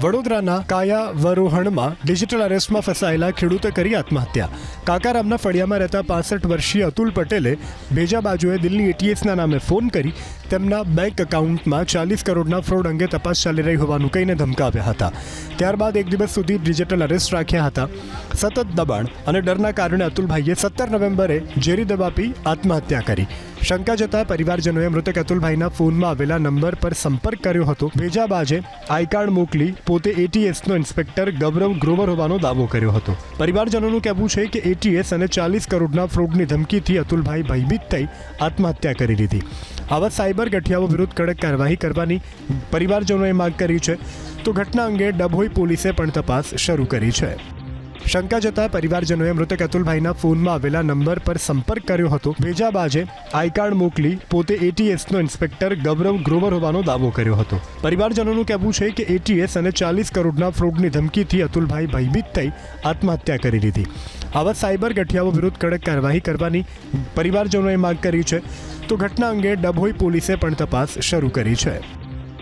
વડોદરાના કાયા વરોહણમાં ડિજિટલ અરેસ્ટમાં ફસાયેલા ખેડૂતે કરી આત્મહત્યા. કાકારામના ફળિયામાં રહેતા પાસઠ વર્ષીય અતુલ પટેલે ભેજા બાજુએ દિલ્હી એટીએસના નામે ફોન કરી તેમના બેંક એકાઉન્ટમાં ચાલીસ કરોડના ફ્રોડ અંગે તપાસ ચાલી રહી હોવાનું કહીને ધમકાવ્યા હતા. ત્યારબાદ એક દિવસ સુધી ડિજિટલ અરેસ્ટ રાખ્યા હતા. સતત દબાણ અને ડરના કારણે અતુલભાઈએ સત્તર નવેમ્બરે ઝેરી દવા પી આત્મહત્યા કરી. શંકા જતા પરિવારજનોએ મૃતક અતુલભાઈના ફોનમાં આવેલા નંબર પર સંપર્ક કર્યો હતો. ભેજાબાજે આઈ કાર્ડ મોકલી પોતે એટીએસનો ઇન્સ્પેક્ટર ગૌરવ ગ્રોવર હોવાનો દાવો કર્યો હતો. પરિવારજનોનું કહેવું છે કે એટીએસ અને ચાલીસ કરોડના ફ્રોડની ધમકીથી અતુલભાઈ ભયભીત થઈ આત્મહત્યા કરી લીધી. આવા સાયબર ગઠિયાઓ વિરુદ્ધ કડક કાર્યવાહી કરવાની પરિવારજનોએ માંગ કરી છે. તો ઘટના અંગે ડભોઈ પોલીસે પણ તપાસ શરૂ કરી છે. શંકા જતા પરિવારજનોએ મૃતક અતુલભાઈના ફોનમાં આવેલા નંબર પર સંપર્ક કર્યો હતો. ભેજાબાજે આઈ કાર્ડ મોકલી પોતે એટીએસનો ઇન્સ્પેક્ટર ગૌરવ ગ્રોવર હોવાનો દાવો કર્યો હતો. પરિવારજનોનું કહેવું છે કે એટીએસ અને ચાલીસ કરોડના ફ્રોડની ધમકીથી અતુલભાઈ ભયભીત થઈ આત્મહત્યા કરી લીધી. આવા સાયબર ગઠિયાઓ વિરુદ્ધ કડક કાર્યવાહી કરવાની પરિવારજનોએ માંગ કરી છે. તો ઘટના અંગે ડભોઈ પોલીસે પણ તપાસ શરૂ કરી છે.